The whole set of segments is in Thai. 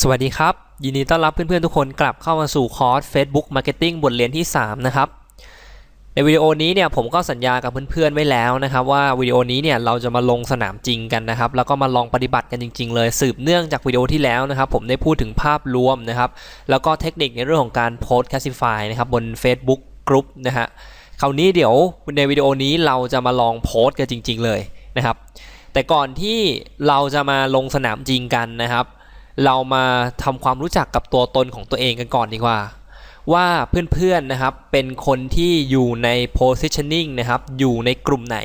สวัสดีครับ ยินดีต้อนรับเพื่อนๆทุกคนกลับเข้ามาสู่คอร์ส Facebook Marketing บทเรียนที่ 3 นะครับ ในวิดีโอนี้เนี่ยผมก็สัญญากับเพื่อนๆไว้แล้วนะครับว่าวิดีโอนี้เนี่ยเราจะมาลงสนามจริงกันนะครับ แล้วก็มาลองปฏิบัติกันจริง ๆ เลยสืบเนื่องจากวิดีโอที่แล้วนะครับ ผมได้พูดถึงภาพรวมนะครับ แล้วก็เทคนิคในเรื่องของการโพสต์ Classify นะครับบน Facebook Group นะฮะคราวนี้เดี๋ยวในวิดีโอนี้เราจะมาลองโพสต์กันจริง ๆ เลยนะครับ แต่ก่อนที่เราจะมาลงสนามจริงกันนะครับ เรามาทำความรู้จักกับตัวตนของตัวเองกันก่อนดีกว่า ว่าเพื่อนๆนะครับเป็นคนที่อยู่ใน positioning นะครับอยู่ในกลุ่มไหน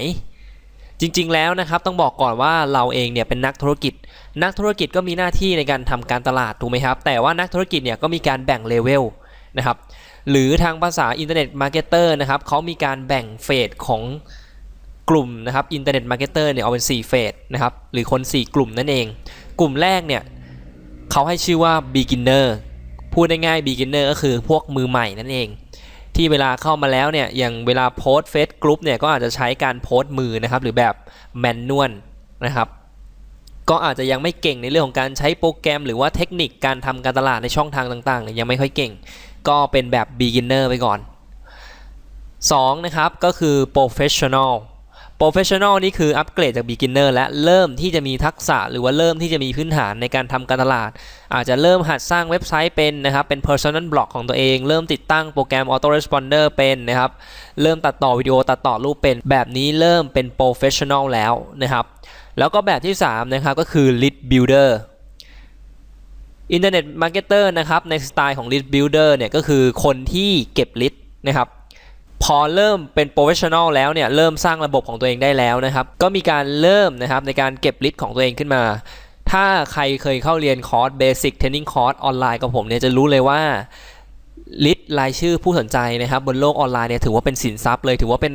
จริงๆแล้วนะครับต้องบอกก่อนว่าเราเองเนี่ยเป็นนักธุรกิจ นักธุรกิจก็มีหน้าที่ในการทำการตลาดถูกไหมครับ แต่ว่านักธุรกิจเนี่ยก็มีการแบ่งเลเวลนะครับหรือทางภาษาอินเทอร์เน็ตมาร์เก็ตเตอร์นะครับเขามีการแบ่งเฟสของกลุ่มนะครับอินเทอร์เน็ตมาร์เก็ตเตอร์เนี่ยเอาเป็น 4 เฟสนะครับหรือคน 4 กลุ่มนั่นเอง กลุ่มแรกเนี่ย เขาให้ชื่อว่า beginner พูดได้ง่าย beginner ก็คือพวกมือใหม่นั่นเอง ที่เวลาเข้ามาแล้วเนี่ย อย่างเวลาโพสเฟซกรุ๊ปเนี่ย ก็อาจจะใช้การโพสมือนะครับ หรือแบบแมนนวลนะครับ ก็อาจจะยังไม่เก่งในเรื่องของการใช้โปรแกรม หรือว่าเทคนิคการทำการตลาดในช่องทางต่างๆเนี่ยยังไม่ค่อยเก่ง ก็เป็นแบบ beginner ไปก่อน2นะครับก็คือ professional professional นี่คืออัปเกรดจาก beginner และเริ่มที่จะมีทักษะหรือว่าเริ่มที่จะมีพื้นฐานในการทำการตลาด อาจจะเริ่มหัดสร้างเว็บไซต์เป็นนะครับ เป็น personal blog ของตัวเอง เริ่มติดตั้งโปรแกรม autoresponder เป็นนะครับ เริ่มตัดต่อวิดีโอตัดต่อรูปเป็น แบบนี้เริ่มเป็น professional แล้วนะครับ แล้วก็แบบที่ 3 นะครับก็คือ lead builder อินเทอร์เน็ตมาร์เก็ตเตอร์นะครับในสไตล์ของ lead builder เนี่ยก็คือคนที่เก็บ lead นะครับ พอเริ่มเป็นโปรเฟชชั่นอลแล้วเนี่ยเริ่มสร้างระบบของตัวเองได้แล้วนะครับ ก็มีการเริ่มนะครับในการเก็บลิสต์ของตัวเองขึ้นมา ถ้าใครเคยเข้าเรียนคอร์สเบสิกเทรนนิ่งคอร์สออนไลน์กับผมเนี่ยจะรู้เลยว่าลิสต์รายชื่อผู้สนใจนะครับบนโลกออนไลน์เนี่ยถือว่าเป็นสินทรัพย์เลยถือว่าเป็น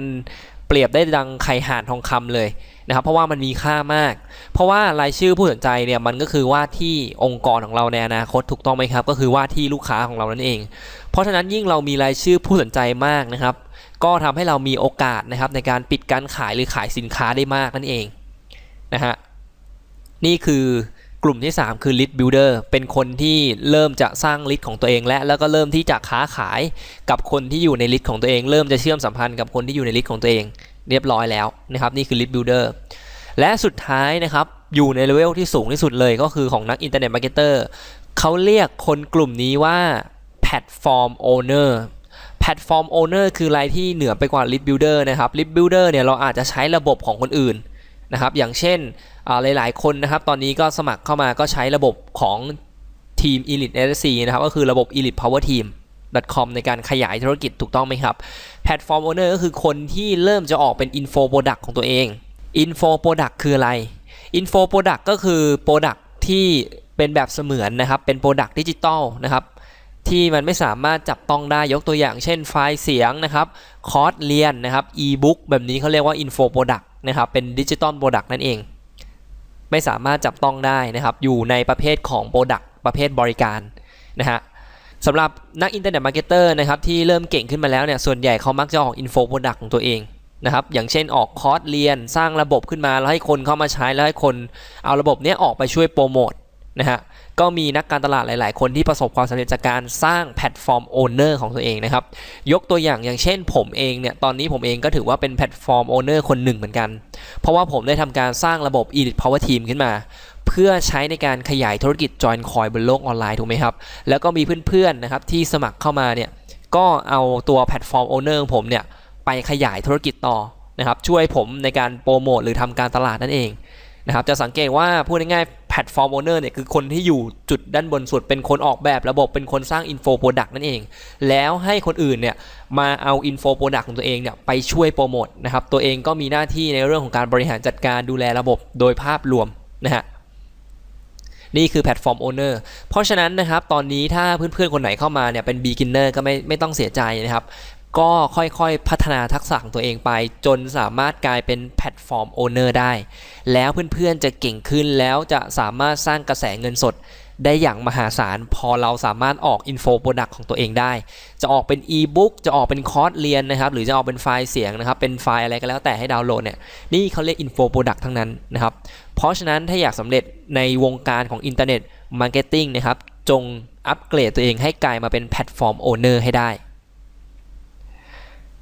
เปรียบได้ดังไข่ห่านทองคำเลย นะครับเพราะว่ามันมีค่ามาก เพราะว่ารายชื่อผู้สนใจเนี่ยมันก็คือว่าที่องค์กรของเราในอนาคตถูกต้องไหมครับ ก็คือว่าที่ลูกค้าของเรานั่นเอง เพราะฉะนั้นยิ่งเรามีรายชื่อผู้สนใจมากนะครับ ก็ทำให้เรามีโอกาสนะครับในการปิดการขายหรือขายสินค้าได้มากนั่นเองนะฮะนี่คือกลุ่มที่ 3 คือ lead builder เป็นคนที่เริ่มจะสร้างลิ d ของตัวเองและแล้วก็เริ่มที่จะค้าขายกับคนที่อยู่ในลิ d ของตัวเอง เริ่มจะเชื่อมสัมพันธ์กับคนที่อยู่ในลิ d ของตัวเอง เรียบร้อยแล้วนะครับนี่คือ lead builder และสุดท้ายนะครับอยู่ในเลเวลที่สูงที่สุดเลยก็คือของนักอินเทอร์เน็ตมาร์เก็ตเตอร์เขาเรียกคนกลุ่มนี้ว่า platform owner แพลตฟอร์มโอเนอร์คือรายที่เหนือไปกว่า Lead Builder นะครับ Lead Builder เนี่ยเราอาจจะใช้ระบบของคนอื่นนะครับ อย่างเช่นหลาย ๆ คนนะครับ ตอนนี้ก็สมัครเข้ามาก็ใช้ระบบของทีม Elite SC นะครับ ก็คือระบบ Elite Power Team com ในการขยายธุรกิจถูกต้องไหมครับแพลตฟอร์มโอเนอร์ก็คือคนที่เริ่มจะออกเป็น Info Product ของตัวเอง Info Product คืออะไร Info Product ก็คือ Product ที่เป็นแบบเสมือนนะครับ เป็น Product ดิจิตอลนะครับที่มันไม่สามารถจับต้องได้ยกตัวอย่างเช่นไฟล์เสียงนะครับคอร์สเรียนนะครับอีบุ๊กแบบนี้เขาเรียกว่าอินโฟโปรดักต์นะครับเป็นดิจิตอลโปรดักต์นั่นเอง ไม่สามารถจับต้องได้นะครับ อยู่ในประเภทของโปรดักต์ประเภทบริการนะฮะ สำหรับนักอินเทอร์เน็ตมาร์เก็ตเตอร์นะครับที่เริ่มเก่งขึ้นมาแล้วเนี่ยส่วนใหญ่เขามักจะออกอินโฟโปรดักต์ของตัวเองนะครับอย่างเช่นออกคอร์สเรียนสร้างระบบขึ้นมาแล้วให้คนเข้ามาใช้แล้วให้คนเอาระบบนี้ออกไปช่วยโปรโมทนะฮะก็มีนักการตลาดหลาย ๆ คนที่ประสบความสำเร็จจากการสร้างแพลตฟอร์มโอเนอร์ของตัวเองนะครับยกตัวอย่างอย่างเช่นผมเองเนี่ยตอนนี้ผมเองก็ถือว่าเป็นแพลตฟอร์มโอเนอร์คนหนึ่งเหมือนกัน เพราะว่าผมได้ทำการสร้างระบบ Elite Power Team ขึ้นมา พื่อใช้ในการขยายธุรกิจจอยคอยบนโลกออนไลน์ถูกไหมครับ แล้วก็มีเพื่อนๆนะครับที่สมัครเข้ามาเนี่ยก็เอาตัวแพลตฟอร์มโอเนอร์ของผมเนี่ยไปขยายธุรกิจต่อนะครับช่วยผมในการโปรโมทหรือทำการตลาดนั่นเองนะครับจะสังเกตว่าพูดง่ายๆแพลตฟอร์มโอเนอร์เนี่ยคือคนที่อยู่จุดด้านบนสุดเป็นคนออกแบบระบบเป็นคนสร้างอินโฟโปรดักต์นั่นเอง แล้วให้คนอื่นเนี่ยมาเอาอินโฟโปรดักต์ของตัวเองเนี่ยไปช่วยโปรโมทนะครับตัวเองก็มีหน้าที่ในเรื่องของการบริหารจัดการดูแลระบบโดยภาพรวมนะฮะ นี่คือแพลตฟอร์มโอเนอร์เพราะฉะนั้นนะครับตอนนี้ถ้าเพื่อนๆคนไหนเข้ามาเนี่ยเป็น beginner ก็ไม่ไม่ต้องเสียใจนะครับก็ค่อยๆ พัฒนาทักษะของตัวเองไป จนสามารถกลายเป็นแพลตฟอร์มโอเนอร์ได้ แล้วเพื่อนๆจะเก่งขึ้นแล้วจะสามารถสร้างกระแสเงินสด ได้อย่างมหาศาล พอเราสามารถออกอินโฟโปรดักต์ของตัวเองได้ จะออกเป็นอีบุ๊กจะออกเป็นคอร์สเรียนนะครับ หรือจะออกเป็นไฟล์เสียงนะครับ เป็นไฟล์อะไรก็แล้วแต่ให้ดาวน์โหลดเนี่ย นี่เขาเรียกอินโฟโปรดักต์ทั้งนั้นนะครับ เพราะฉะนั้นถ้าอยากสำเร็จในวงการของอินเทอร์เน็ต Marketing นะครับ จงอัปเกรดตัวเองให้กลายมาเป็นแพลตฟอร์มโอเนอร์ให้ได้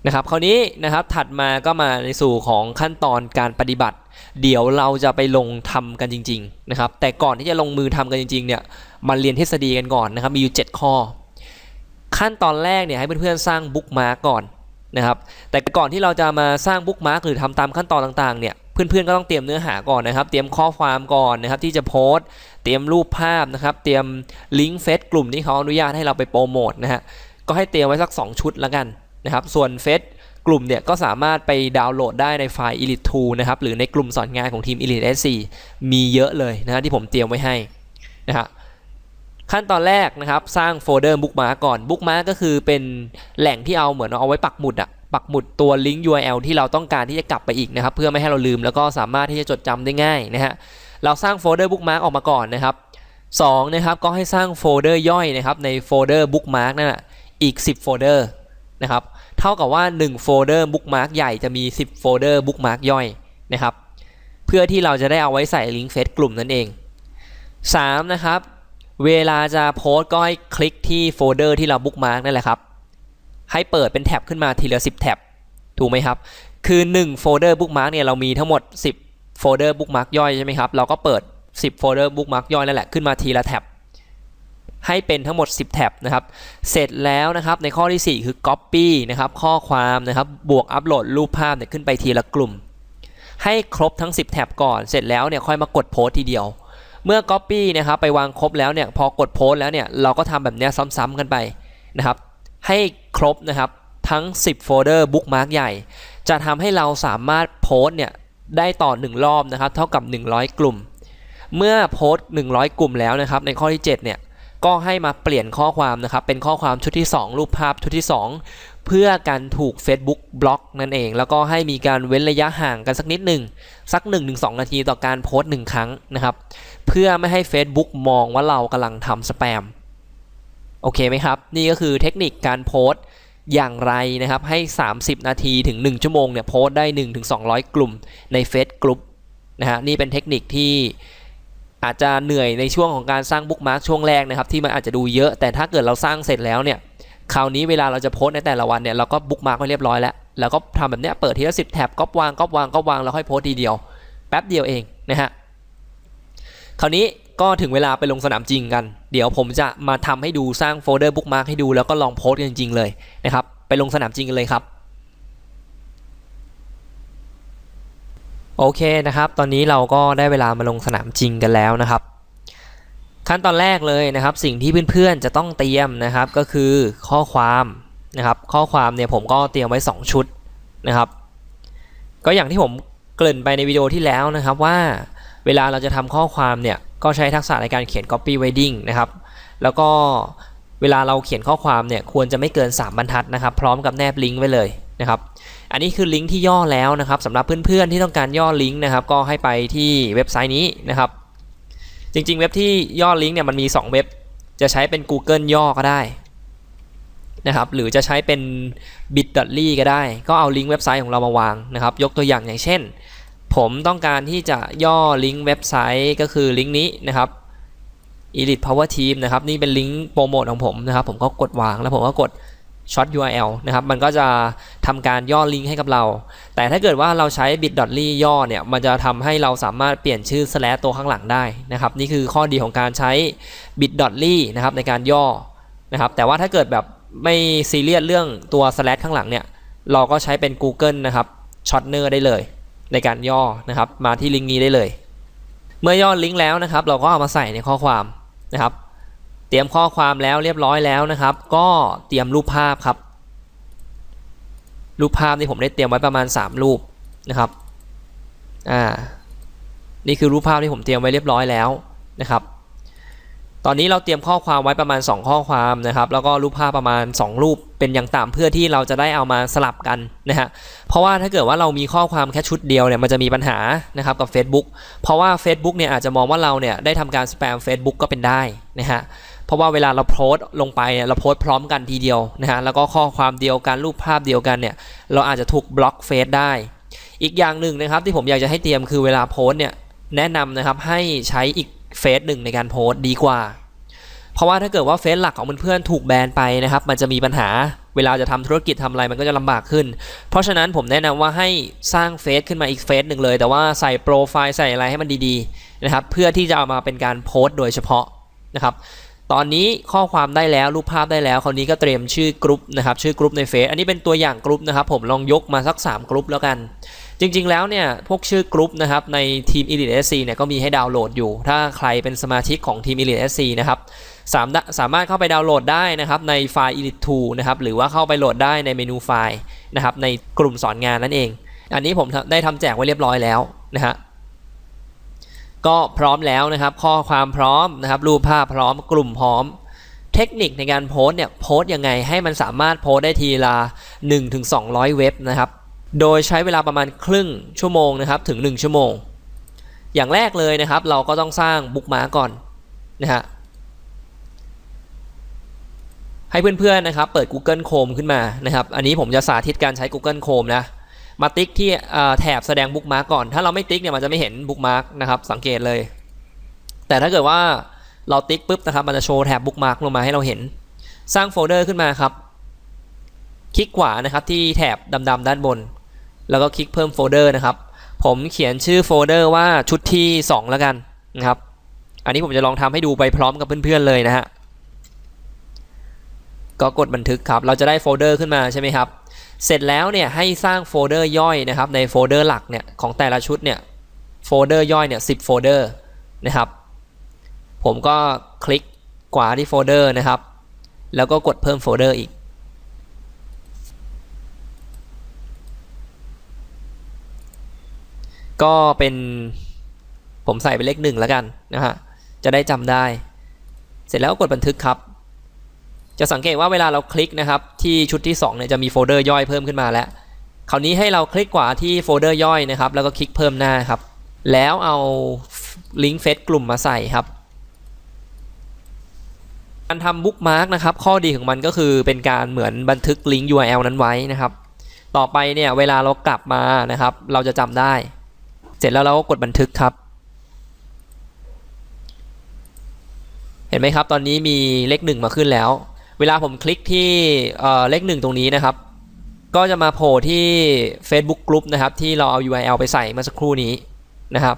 นะครับ คราวนี้นะครับถัดมาก็มาในสู่ของขั้นตอนการปฏิบัติ เดี๋ยวเราจะไปลงทำกันจริงๆนะครับแต่ก่อนที่จะลงมือทำกันจริงๆเนี่ยมาเรียนทฤษฎีกันก่อนนะครับมีอยู่ 7 ข้อ ขั้นตอนแรกเนี่ยให้เพื่อนๆสร้างบุ๊กมาร์กก่อนนะครับแต่ก่อนที่เราจะมาสร้างบุ๊กมาร์กหรือทำตามขั้นตอนต่างๆเนี่ยเพื่อนๆก็ต้องเตรียมเนื้อหาก่อนนะครับ เตรียมข้อความก่อนนะครับที่จะโพสต์ เตรียมรูปภาพนะครับ เตรียมลิงก์เฟซกลุ่มที่เขาอนุญาตให้เราไปโปรโมทนะฮะก็ให้เตรียมไว้สัก 2 ชุดละกันนะครับ ส่วนเฟซ กลุ่มเนี่ยก็สามารถไปดาวน์โหลดได้ในไฟล์ Elite 2นะครับหรือในกลุ่มสอนงานของทีม Elite S4 มีเยอะเลยนะที่ผมเตรียมไว้ให้นะฮะขั้นตอนแรกนะครับสร้างโฟลเดอร์บุ๊กมาก่อนบุ๊กมาก็คือเป็นแหล่งที่เอาเหมือนเอาไว้ปักหมุดอะปักหมุดตัวลิงก์ URL ที่เราต้องการที่จะกลับไปอีกนะครับ เพื่อไม่ให้เราลืมแล้วก็สามารถที่จะจดจำได้ง่ายนะฮะเราสร้างโฟลเดอร์บุ๊กมาออกมาก่อนนะครับสองนะครับก็ให้สร้างโฟลเดอร์ย่อยนะครับในโฟลเดอร์บุ๊กมาร์กนั่นแหะอีก 10 โฟลเดอร์นะครับ เท่ากับว่า1โฟลเดอร์บุ๊กมาร์กใหญ่จะมี 10 โฟลเดอร์บุ๊กมาร์กย่อยนะครับเพื่อที่เราจะได้เอาไว้ใส่ลิงก์เฟซกลุ่มนั่นเอง 3. นะครับ เวลาจะโพสต์ก็ให้คลิกที่โฟลเดอร์ที่เราบุ๊กมาร์กนั่นแหละครับ ให้เปิดเป็นแท็บขึ้นมาทีละ 10 แท็บถูกไหมครับ คือ1โฟลเดอร์บุ๊กมาร์กเนี่ยเรามีทั้งหมด 10 โฟลเดอร์บุ๊กมาร์กย่อยใช่ไหมครับเราก็เปิด 10 โฟลเดอร์บุ๊กมาร์กย่อยนั่นแหละขึ้นมาทีละแท็บ ให้เป็นทั้งหมด 10 แท็บนะครับเสร็จแล้วนะครับในข้อที่ 4 คือ Copy นะครับข้อความนะครับบวกอัปโหลดรูปภาพเนี่ยขึ้นไปทีละกลุ่ม ให้ครบทั้ง 10 แท็บก่อน เสร็จแล้วเนี่ยค่อยมากดโพสต์ทีเดียว เมื่อ Copy นะครับไปวางครบแล้วเนี่ยพอกดโพสต์แล้วเนี่ยเราก็ทำแบบนี้ซ้ำๆกันไปนะครับให้ครบนะครับทั้ง 10 โฟลเดอร์บุ๊กมาร์กใหญ่ จะทำให้เราสามารถโพสต์เนี่ยได้ต่อ 1 รอบนะครับเท่ากับ 100 กลุ่ม เมื่อโพสต์100 กลุ่มแล้วนะครับในข้อที่ 7 เนี่ย ก็ให้มาเปลี่ยนข้อความนะครับ เป็นข้อความชุดที่ 2 รูปภาพชุดที่ 2 เพื่อการถูก Facebook บล็อกนั่นเอง แล้วก็ให้มีการเว้นระยะห่างกันสักนิดหนึ่งสัก 1-2 นาทีต่อการโพสต์1ครั้งนะครับ เพื่อไม่ให้ Facebook มองว่าเรากำลังทำสแปมโอเคไหมครับ นี่ก็คือเทคนิคการโพสต์อย่างไรนะครับ ให้ 30 นาทีถึง 1 ชั่วโมงเนี่ยโพสต์ได้ 1-200 กลุ่มในเฟซกลุ่มนะฮะนี่เป็นเทคนิคที่ อาจจะเหนื่อยในช่วงของการสร้างบุ๊กมาร์กช่วงแรกนะครับที่มันอาจจะดูเยอะ แต่ถ้าเกิดเราสร้างเสร็จแล้วเนี่ยคราวนี้เวลาเราจะโพสในแต่ละวันเนี่ยเราก็บุ๊กมาร์กไว้เรียบร้อยแล้วแล้วก็ทำแบบนี้เปิดทีละสิบแท็บก๊อปวางก๊อปวางก๊อปวางแล้วค่อยโพสทีเดียว แป๊บเดียวเองนะฮะคราวนี้ก็ถึงเวลาไปลงสนามจริงกัน เดี๋ยวผมจะมาทำให้ดูสร้างโฟลเดอร์บุ๊กมาร์กให้ดูแล้วก็ลองโพสกันจริงๆเลยนะครับไปลงสนามจริงกันเลยครับ โอเคนะครับ ตอนนี้เราก็ได้เวลามาลงสนามจริงกันแล้วนะครับ ขั้นตอนแรกเลยนะครับ สิ่งที่เพื่อนๆจะต้องเตรียมนะครับก็คือข้อความนะครับ ข้อความเนี่ยผมก็เตรียมไว้ 2 ชุดนะครับ ก็อย่างที่ผมเกริ่นไปในวิดีโอที่แล้วนะครับว่าเวลาเราจะทำข้อความเนี่ยก็ใช้ทักษะในการเขียน copy writing นะครับ แล้วก็เวลาเราเขียนข้อความเนี่ยควรจะไม่เกิน 3 บรรทัดนะครับ พร้อมกับแนบลิงก์ไว้เลยนะครับ อันนี้คือลิงก์ที่ย่อแล้วนะครับสำหรับเพื่อนๆที่ต้องการย่อลิงก์นะครับก็ให้ไปที่เว็บไซต์นี้นะครับ จริงๆ เว็บที่ย่อลิงก์เนี่ยมันมี 2 เว็บ จะใช้เป็น Google ย่อก็ได้นะครับหรือจะใช้เป็น bit.ly ก็ได้ ก็เอาลิงก์เว็บไซต์ของเรามาวางนะครับยกตัวอย่างอย่างเช่น ผมต้องการที่จะย่อลิงก์เว็บไซต์ก็คือลิงก์นี้นะครับ Elite Power Team นะครับนี่เป็นลิงก์โปรโมทของผมนะครับผมก็กดวางแล้วผมก็กด ช็อต URL นะครับ มันก็จะทำการย่อลิงก์ให้กับเรา แต่ถ้าเกิดว่าเราใช้ bit.ly ย่อเนี่ย มันจะทำให้เราสามารถเปลี่ยนชื่อ slash ตัวข้างหลังได้นะครับ นี่คือข้อดีของการใช้ bit.ly นะครับในการย่อนะครับ แต่ว่าถ้าเกิดแบบไม่ซีเรียสเรื่องตัว slash ข้างหลังเนี่ย เราก็ใช้เป็น Google นะครับ Shortener ได้เลย ในการย่อนะครับ มาที่ลิงก์นี้ได้เลย เมื่อย่อลิงก์แล้วนะครับ เราก็เอามาใส่ในข้อความนะครับ เตรียมข้อความแล้วเรียบร้อยแล้วนะครับ ก็เตรียมรูปภาพครับ รูปภาพนี่ผมได้เตรียมไว้ประมาณ 3 รูปนะครับอ่านี่คือรูปภาพที่ผมเตรียมไว้เรียบร้อยแล้วนะครับ ตอนนี้เราเตรียมข้อความไว้ประมาณ 2 ข้อความนะครับ แล้วก็รูปภาพประมาณ 2 รูปเป็นอย่างต่ำเพื่อที่เราจะได้เอามาสลับกันนะฮะ เพราะว่าถ้าเกิดว่าเรามีข้อความแค่ชุดเดียวเนี่ยมันจะมีปัญหานะครับกับ Facebook เพราะว่า Facebook เนี่ยอาจจะมองว่าเราเนี่ยได้ทำการสแปม Facebook ก็เป็นได้นะฮะ เพราะว่าเวลาเราโพสต์ลงไปเนี่ยเราโพสต์พร้อมกันทีเดียวนะฮะแล้วก็ข้อความเดียวกันรูปภาพเดียวกันเนี่ยเราอาจจะถูกบล็อกเฟซได้ อีกอย่างหนึ่งนะครับที่ผมอยากจะให้เตรียมคือเวลาโพสต์เนี่ยแนะนำนะครับให้ใช้อีกเฟซหนึ่งในการโพสต์ดีกว่า เพราะว่าถ้าเกิดว่าเฟซหลักของเพื่อนๆถูกแบนไปนะครับมันจะมีปัญหาเวลาจะทำธุรกิจทำอะไรมันก็จะลำบากขึ้น เพราะฉะนั้นผมแนะนำว่าให้สร้างเฟซขึ้นมาอีกเฟซหนึ่งเลย แต่ว่าใส่โปรไฟล์ใส่อะไรให้มันดีๆนะครับเพื่อที่จะเอามาเป็นการโพสต์โดยเฉพาะนะครับ ตอนนี้ข้อความได้แล้วรูปภาพได้แล้วคราวนี้ก็เตรียมชื่อกรุ๊ปนะครับชื่อกรุ๊ปในเฟซอันนี้เป็นตัวอย่างกรุ๊ปนะครับผมลองยกมาสัก 3 กรุ๊ปแล้วกัน จริง ๆ แล้วเนี่ยพวกชื่อกรุ๊ปนะครับในทีม Elite SC เนี่ยก็มีให้ดาวน์โหลดอยู่ ถ้าใครเป็นสมาชิกของทีม Elite SC นะครับสามสามารถเข้าไปดาวน์โหลดได้นะครับในไฟล์ Elite 2นะครับหรือว่าเข้าไปโหลดได้ในเมนูไฟล์นะครับในกลุ่มสอนงานนั่นเอง อันนี้ผมได้ทำแจกไว้เรียบร้อยแล้วนะฮะ ก็พร้อมแล้วนะครับ ข้อความพร้อมนะครับ รูปภาพพร้อม กลุ่มพร้อม เทคนิคในการโพสเนี่ยโพสยังไงให้มันสามารถโพสได้ทีละ1-200 เว็บนะครับ โดยใช้เวลาประมาณครึ่งชั่วโมงนะครับถึง 1 ชั่วโมง อย่างแรกเลยนะครับ เราก็ต้องสร้างบุ๊กมาร์กก่อนนะฮะให้เพื่อนๆนะครับเปิด Google Chrome ขึ้นมานะครับ อันนี้ผมจะสาธิตการใช้ Google Chrome นะ มาติ๊กที่แถบแสดงบุ๊กมาร์กก่อน ถ้าเราไม่ติ๊กเนี่ยมันจะไม่เห็นบุ๊กมาร์กนะครับ สังเกตเลย แต่ถ้าเกิดว่าเราติ๊กปุ๊บนะครับ มันจะโชว์แถบบุ๊กมาร์กลงมาให้เราเห็น สร้างโฟลเดอร์ขึ้นมาครับ คลิกขวานะครับที่แถบดำๆด้านบน แล้วก็คลิกเพิ่มโฟลเดอร์นะครับ ผมเขียนชื่อโฟลเดอร์ว่าชุดที่ 2 แล้วกันนะครับ อันนี้ผมจะลองทำให้ดูไปพร้อมกับเพื่อนๆเลยนะฮะ ก็กดบันทึกครับ เราจะได้โฟลเดอร์ขึ้นมาใช่ไหมครับ เสร็จแล้วเนี่ยให้สร้างโฟลเดอร์ย่อยนะครับในโฟลเดอร์หลักเนี่ยของแต่ละชุดเนี่ยโฟลเดอร์ย่อยเนี่ยสิโฟลเดอร์นะครับ ผมก็คลิกขวาที่โฟลเดอร์นะครับ แล้วก็กดเพิ่มโฟลเดอร์อีก ก็เป็นผมใส่เป็นเลขหนึ่งแล้วกันนะฮะจะได้จำได้ เสร็จแล้วกดบันทึกครับ จะสังเกตว่าเวลาเราคลิกนะครับที่ชุดที่2เนี่ยจะมีโฟลเดอร์ย่อยเพิ่มขึ้นมาแล้ว คราวนี้ให้เราคลิกขวาที่โฟลเดอร์ย่อยนะครับ แล้วก็คลิกเพิ่มหน้าครับ แล้วเอาลิงก์เฟซกลุ่มมาใส่ครับการทำบุ๊กมาร์กนะครับ ข้อดีของมันก็คือเป็นการเหมือนบันทึกลิงก์ URL นั้นไว้นะครับ ต่อไปเนี่ยเวลาเรากลับมานะครับ เราจะจำได้ เสร็จแล้วเราก็กดบันทึกครับเห็นไหมครับ ตอนนี้มีเลขหนึ่งมาขึ้นแล้ว เวลาผมคลิกที่เลขหนึ่งตรงนี้นะครับ ก็จะมาโผล่ที่ Facebook Group นะครับ ที่เราเอา URL ไปใส่เมื่อสักครู่นี้นะครับ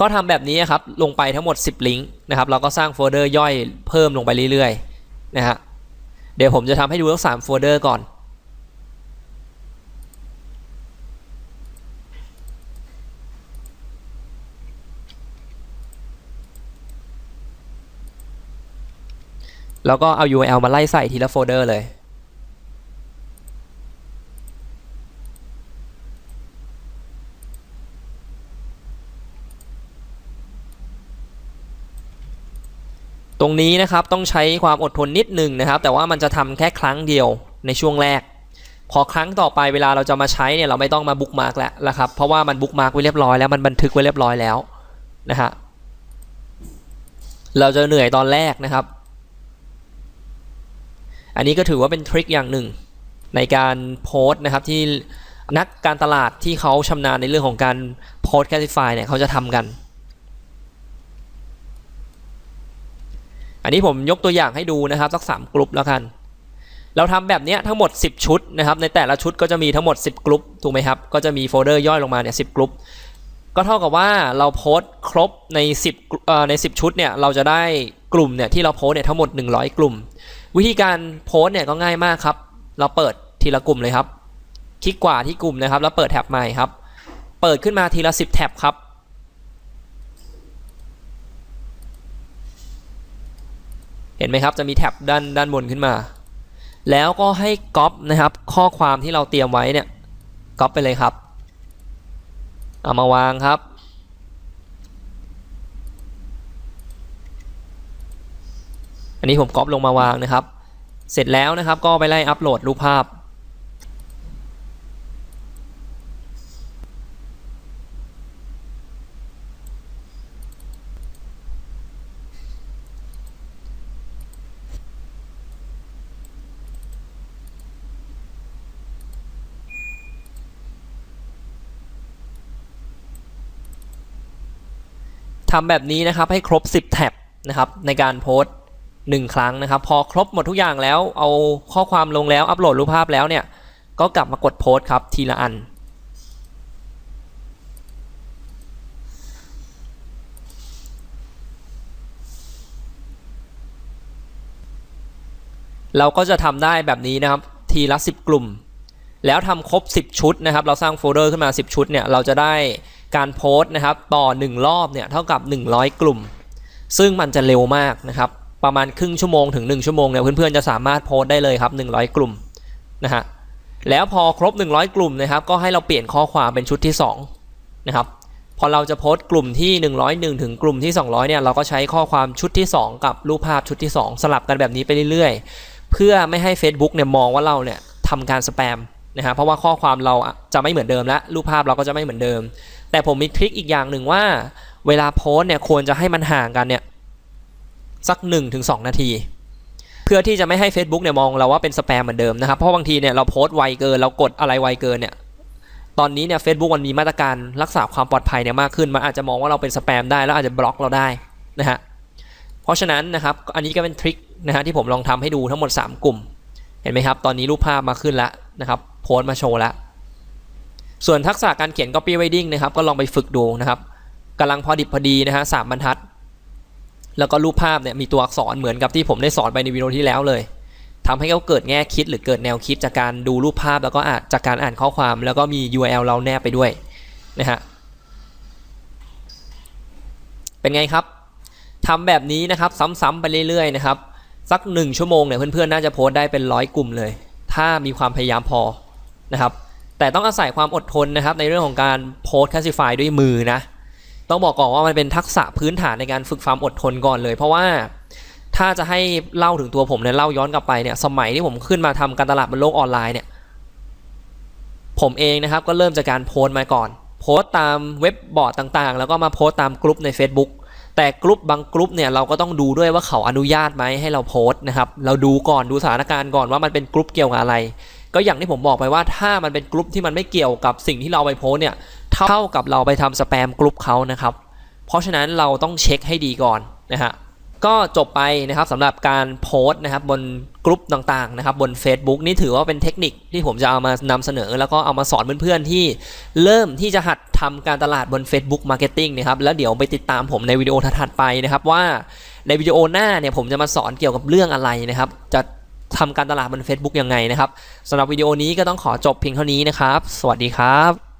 ก็ทำแบบนี้ครับ ลงไปทั้งหมด 10 ลิงก์นะครับ เราก็สร้างโฟลเดอร์ย่อยเพิ่มลงไปเรื่อยๆนะฮะเดี๋ยวผมจะทำให้ดูทั้ง3โฟลเดอร์ก่อน แล้วก็เอา URL มาไล่ใส่ทีละโฟลเดอร์เลยตรงนี้นะครับต้องใช้ความอดทนนิดหนึ่งนะครับ แต่ว่ามันจะทำแค่ครั้งเดียวในช่วงแรก พอครั้งต่อไปเวลาเราจะมาใช้เนี่ยเราไม่ต้องมาบุ๊กมาร์กแล้วนะครับเพราะว่ามันบุ๊กมาร์กไว้เรียบร้อยแล้วมันบันทึกไว้เรียบร้อยแล้วนะฮะเราจะเหนื่อยตอนแรกนะครับ อันนี้ก็ถือว่าเป็นทริคอย่างหนึ่ง ในการโพสต์นะครับที่นักการตลาดที่เขาชำนาญในเรื่องของการโพสต์แคสติฟายเนี่ยเขาจะทำกัน อันนี้ผมยกตัวอย่างให้ดูนะครับสักสามกลุ่มแล้วกัน เราทำแบบนี้ทั้งหมด 10 ชุดนะครับ ในแต่ละชุดก็จะมีทั้งหมด 10 กลุ่มถูกไหมครับ ก็จะมีโฟลเดอร์ย่อยลงมาเนี่ยสิกลุ่มก็เท่ากับว่าเราโพสต์ครบใน10ใน 10 ชุดเนี่ยเราจะได้กลุ่มเนี่ยที่เราโพสต์เนี่ยทั้งหมด 100 กลุ่ม วิธีการโพสเนี่ยก็ง่ายมากครับ เราเปิดทีละกลุ่มเลยครับ คลิกขวาที่กลุ่มนะครับ แล้วเปิดแท็บใหม่ครับ เปิดขึ้นมาทีละ 10 แท็บครับ เห็นไหมครับ จะมีแท็บด้านด้านบนขึ้นมา แล้วก็ให้ก๊อปนะครับ ข้อความที่เราเตรียมไว้เนี่ย ก๊อปไปเลยครับ เอามาวางครับ อันนี้ผมก๊อปลงมาวางนะครับ เสร็จแล้วนะครับก็ไปไล่อัปโหลดรูปภาพ ทำแบบนี้นะครับให้ครบ 10 แท็บนะครับในการโพสต์ 1 ครั้งนะครับ พอครบหมดทุกอย่างแล้วเอาข้อความลงแล้วอัปโหลดรูปภาพแล้วเนี่ยก็กลับมากดโพสต์ครับทีละอัน เราก็จะทำได้แบบนี้นะครับทีละ 10 กลุ่ม แล้วทำครบ 10 ชุดนะครับ เราสร้างโฟลเดอร์ขึ้นมา 10 ชุดเนี่ยเราจะได้การโพสต์นะครับต่อ 1 รอบเนี่ยเท่ากับ 100 กลุ่ม ซึ่งมันจะเร็วมากนะครับ ประมาณครึ่งชั่วโมงถึง 1 ชั่วโมงเนี่ยเพื่อนๆจะสามารถโพสได้เลยครับ 100 กลุ่มนะฮะแล้วพอครบ 100 กลุ่มนะครับก็ให้เราเปลี่ยนข้อความเป็นชุดที่2นะครับพอเราจะโพสต์กลุ่มที่ 101 ถึงกลุ่มที่ 200เนี่ยเราก็ใช้ข้อความชุดที่ 2 กับรูปภาพชุดที่ 2 สลับกันแบบนี้ไปเรื่อยๆ เพื่อไม่ให้ Facebook เนี่ยมองว่าเราเนี่ยทำการสแปมนะฮะเพราะว่าข้อความเราจะไม่เหมือนเดิมและรูปภาพเราก็จะไม่เหมือนเดิม แต่ผมมีทริคอีกอย่างหนึ่งว่า เวลาโพสเนี่ยควรจะให้มันห่างกันเนี่ย สัก 1-2 นาที เพื่อที่จะไม่ให้ Facebook เนี่ยมองเราว่าเป็นสแปมเหมือนเดิมนะครับ เพราะบางทีเนี่ยเราโพสต์ไวเกินเรากดอะไรไวเกินเนี่ยตอนนี้เนี่ย Facebook มันมีมาตรการรักษาความปลอดภัยเนี่ยมากขึ้น มันอาจจะมองว่าเราเป็นสแปมได้แล้วอาจจะบล็อกเราได้นะฮะเพราะฉะนั้นนะครับอันนี้ก็เป็นทริคนะฮะที่ผมลองทำให้ดูทั้งหมด 3 กลุ่ม เห็นไหมครับ ตอนนี้รูปภาพมาขึ้นแล้วนะครับโพสต์มาโชว์แล้วส่วนทักษะการเขียน copy writing นะครับก็ลองไปฝึกดูนะครับกำลังพอดิบพอดีนะฮะสามบรรทัด แล้วก็รูปภาพเนี่ยมีตัวอักษรเหมือนกับที่ผมได้สอนไปในวิดีโอที่แล้วเลยทำให้เขาเกิดแง่คิดหรือเกิดแนวคิดจากการดูรูปภาพแล้วก็อานจากการอ่านข้อความ แล้วก็มี URL เราแนบไปด้วยนะฮะเป็นไงครับทำแบบนี้นะครับซ้ำๆไปเรื่อยๆนะครับสักหนึ่งชั่วโมงเนี่ยเพื่อนๆน่าจะโพสต์ได้เป็นร้อยกลุ่มเลย ถ้ามีความพยายามพอนะครับแต่ต้องอาศัยความอดทนนะครับในเรื่องของการโพสต์ค a ส i ฟายด้วยมือนะ ต้องบอกก่อนว่ามันเป็นทักษะพื้นฐานในการฝึกความอดทนก่อนเลย เพราะว่าถ้าจะให้เล่าถึงตัวผมเนี่ยเล่าย้อนกลับไปเนี่ยสมัยที่ผมขึ้นมาทำการตลาดบนโลกออนไลน์เนี่ยผมเองนะครับก็เริ่มจากการโพสต์มาก่อน โพสต์ตามเว็บบอร์ดต่างๆ แล้วก็มาโพสต์ตามกลุ่มใน Facebook แต่กลุ่มบางกลุ่มเนี่ยเราก็ต้องดูด้วยว่าเขาอนุญาตไหมให้เราโพสต์นะครับเราดูก่อนดูสถานการณ์ก่อนว่ามันเป็นกลุ่มเกี่ยวกับอะไร ก็อย่างที่ผมบอกไปว่าถ้ามันเป็นกลุ่มที่มันไม่เกี่ยวกับสิ่งที่เราไปโพสต์เนี่ย เท่ากับเราไปทำสแปมกลุ่มเขานะครับ เพราะฉะนั้นเราต้องเช็คให้ดีก่อนนะฮะก็จบไปนะครับสำหรับการโพสต์นะครับบนกลุ่มต่างๆนะครับบน Facebook นี่ถือว่าเป็นเทคนิคที่ผมจะเอามานำเสนอ แล้วก็เอามาสอนเพื่อนๆที่เริ่มที่จะหัดทำการตลาดบน Facebook Marketing นะครับแล้วเดี๋ยวไปติดตามผมในวิดีโอถัดไปนะครับว่าในวิดีโอหน้าเนี่ยผมจะมาสอนเกี่ยวกับเรื่องอะไรนะครับ จะทำการตลาดบน Facebook ยังไงนะครับสำหรับวิดีโอนี้ก็ต้องขอจบเพียงเท่านี้นะครับ สวัสดีครับ